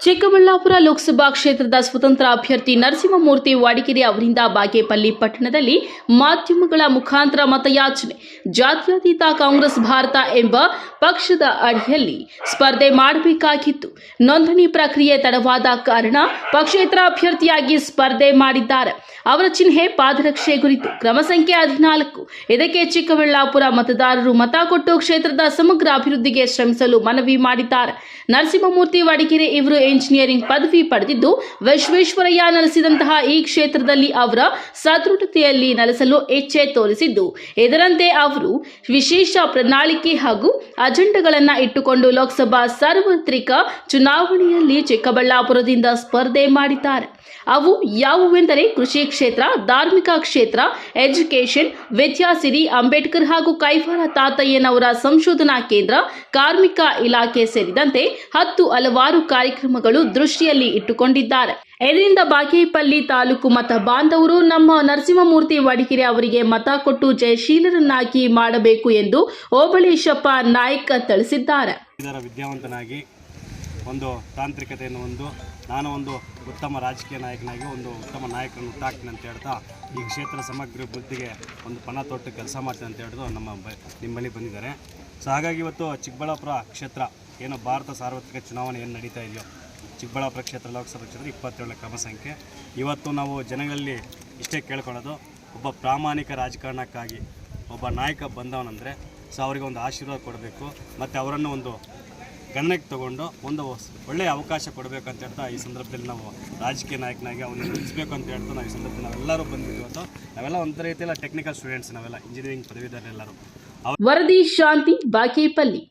ಚಿಕ್ಕಬಳ್ಳಾಪುರ ಲೋಕಸಭಾ ಕ್ಷೇತ್ರದ ಸ್ವತಂತ್ರ ಅಭ್ಯರ್ಥಿ ನರಸಿಂಹಮೂರ್ತಿ ವಾಡಿಕೆರೆ ಅವರಿಂದ ಬಾಗೇಪಲ್ಲಿ ಪಟ್ಟಣದಲ್ಲಿ ಮಾಧ್ಯಮಗಳ ಮುಖಾಂತರ ಮತಯಾಚನೆ. ಜಾತ್ಯತೀತ ಕಾಂಗ್ರೆಸ್ ಭಾರತ ಎಂಬ ಪಕ್ಷದ ಅಡಿಯಲ್ಲಿ ಸ್ಪರ್ಧೆ ಮಾಡಬೇಕಾಗಿತ್ತು. ನೋಂದಣಿ ಪ್ರಕ್ರಿಯೆ ತಡವಾದ ಕಾರಣ ಪಕ್ಷೇತರ ಅಭ್ಯರ್ಥಿಯಾಗಿ ಸ್ಪರ್ಧೆ ಮಾಡಿದ್ದಾರೆ. ಅವರ ಚಿಹ್ನೆ ಪಾದರಕ್ಷೆ ಕುರಿತು ಕ್ರಮ ಸಂಖ್ಯೆ ಹದಿನಾಲ್ಕು. ಇದಕ್ಕೆ ಚಿಕ್ಕಬಳ್ಳಾಪುರ ಮತದಾರರು ಮತ ಕೊಟ್ಟು ಕ್ಷೇತ್ರದ ಸಮಗ್ರ ಅಭಿವೃದ್ಧಿಗೆ ಶ್ರಮಿಸಲು ಮನವಿ ಮಾಡಿದ್ದಾರೆ. ನರಸಿಂಹಮೂರ್ತಿ ವಾಡಿಕೆರೆ ಇವರು ಎಂಜಿನಿಯರಿಂಗ್ ಪದವಿ ಪಡೆದಿದ್ದು, ವಿಶ್ವೇಶ್ವರಯ್ಯ ನೆಲೆಸಿದಂತಹ ಈ ಕ್ಷೇತ್ರದಲ್ಲಿ ಅವರ ಸದೃಢತೆಯಲ್ಲಿ ನೆಲೆಸಲು ಇಚ್ಛೆ ತೋರಿಸಿದ್ದು. ಇದರಂತೆ ಅವರು ವಿಶೇಷ ಪ್ರಣಾಳಿಕೆ ಹಾಗೂ ಅಜೆಂಡಾಗಳನ್ನು ಇಟ್ಟುಕೊಂಡು ಲೋಕಸಭಾ ಸಾರ್ವತ್ರಿಕ ಚುನಾವಣೆಯಲ್ಲಿ ಚಿಕ್ಕಬಳ್ಳಾಪುರದಿಂದ ಸ್ಪರ್ಧೆ ಮಾಡಿದ್ದಾರೆ. ಅವು ಯಾವುವೆಂದರೆ ಕೃಷಿ ಕ್ಷೇತ್ರ, ಧಾರ್ಮಿಕ ಕ್ಷೇತ್ರ, ಎಜುಕೇಷನ್, ವಿದ್ಯಾಸಿರಿ, ಅಂಬೇಡ್ಕರ್ ಹಾಗೂ ಕೈವಾರ ತಾತಯ್ಯನವರ ಸಂಶೋಧನಾ ಕೇಂದ್ರ, ಕಾರ್ಮಿಕ ಇಲಾಖೆ ಸೇರಿದಂತೆ ಹತ್ತು ಹಲವಾರು ಕಾರ್ಯಕ್ರಮಗಳು ದೃಷ್ಟಿಯಲ್ಲಿ ಇಟ್ಟುಕೊಂಡಿದ್ದಾರೆ. ಇದರಿಂದ ಬಾಗೇಪಲ್ಲಿ ತಾಲೂಕು ಮತ ಬಾಂಧವರು ನಮ್ಮ ನರಸಿಂಹಮೂರ್ತಿ ವಾಡಿಕೆರೆ ಅವರಿಗೆ ಮತ ಕೊಟ್ಟು ಜಯಶೀಲರನ್ನಾಗಿ ಮಾಡಬೇಕು ಎಂದು ಓಬಳೇಶಪ್ಪ ನಾಯ್ಕ ತಿಳಿಸಿದ್ದಾರೆ. ವಿದ್ಯಾವಂತನಾಗಿ ಒಂದು ತಾಂತ್ರಿಕತೆಯನ್ನು ಒಂದು, ನಾನು ಒಂದು ಉತ್ತಮ ರಾಜಕೀಯ ನಾಯಕನಾಗಿ ಒಂದು ಉತ್ತಮ ನಾಯಕರನ್ನು ಹುಟ್ಟಾಕ್ತೀನಿ ಅಂತ ಹೇಳ್ತಾ, ಈ ಕ್ಷೇತ್ರ ಸಮಗ್ರ ಅಭಿವೃದ್ಧಿಗೆ ಒಂದು ಪಣ ತೊಟ್ಟು ಕೆಲಸ ಮಾಡ್ತೀನಿ ಅಂತ ಹೇಳಿದ್ರು ನಮ್ಮ ನಿಮ್ಮಲ್ಲಿ ಬಂದಿದ್ದಾರೆ. ಸೊ ಹಾಗಾಗಿ ಇವತ್ತು ಚಿಕ್ಕಬಳ್ಳಾಪುರ ಕ್ಷೇತ್ರ ಏನು ಭಾರತ ಸಾರ್ವತ್ರಿಕ ಚುನಾವಣೆ ಏನು ನಡೀತಾ ಇದೆಯೋ, ಚಿಕ್ಕಬಳ್ಳಾಪುರ ಕ್ಷೇತ್ರ, ಲೋಕಸಭಾ ಕ್ಷೇತ್ರ ಇಪ್ಪತ್ತೇಳನೇ ಕ್ರಮ ಸಂಖ್ಯೆ ಇವತ್ತು ನಾವು ಜನಗಳಲ್ಲಿ ಇಷ್ಟೇ ಕೇಳ್ಕೊಳ್ಳೋದು, ಒಬ್ಬ ಪ್ರಾಮಾಣಿಕ ರಾಜಕಾರಣಕ್ಕಾಗಿ ಒಬ್ಬ ನಾಯಕ ಬಂದವನಂದರೆ, ಸೊ ಅವರಿಗೆ ಒಂದು ಆಶೀರ್ವಾದ ಕೊಡಬೇಕು, ಮತ್ತು ಅವರನ್ನು ಒಂದು ಗಣನೆಗೆ ತಗೊಂಡು ಒಂದು ಒಳ್ಳೆಯ ಅವಕಾಶ ಕೊಡಬೇಕು ಅಂತ ಹೇಳ್ತಾ ಈ ಸಂದರ್ಭದಲ್ಲಿ ನಾವು ರಾಜಕೀಯ ನಾಯಕನಾಗಿ ಅವನ್ನ ನಿಲ್ಲಿಸಬೇಕು ಅಂತ ಹೇಳ್ತಾ ನಾವು ಈ ಸಂದರ್ಭದಲ್ಲಿ ನಾವೆಲ್ಲರೂ ಅಂತ ನಾವೆಲ್ಲ ಒಂದು ರೀತಿಯಲ್ಲ ಟೆಕ್ನಿಕಲ್ ಸ್ಟೂಡೆಂಟ್ಸ್ ನಾವೆಲ್ಲ ಇಂಜಿನಿಯರಿಂಗ್ ಪದವೀಧರೆಲ್ಲರೂ ವರದಿ ಶಾಂತಿ ಬಾಗೇಪಲ್ಲಿ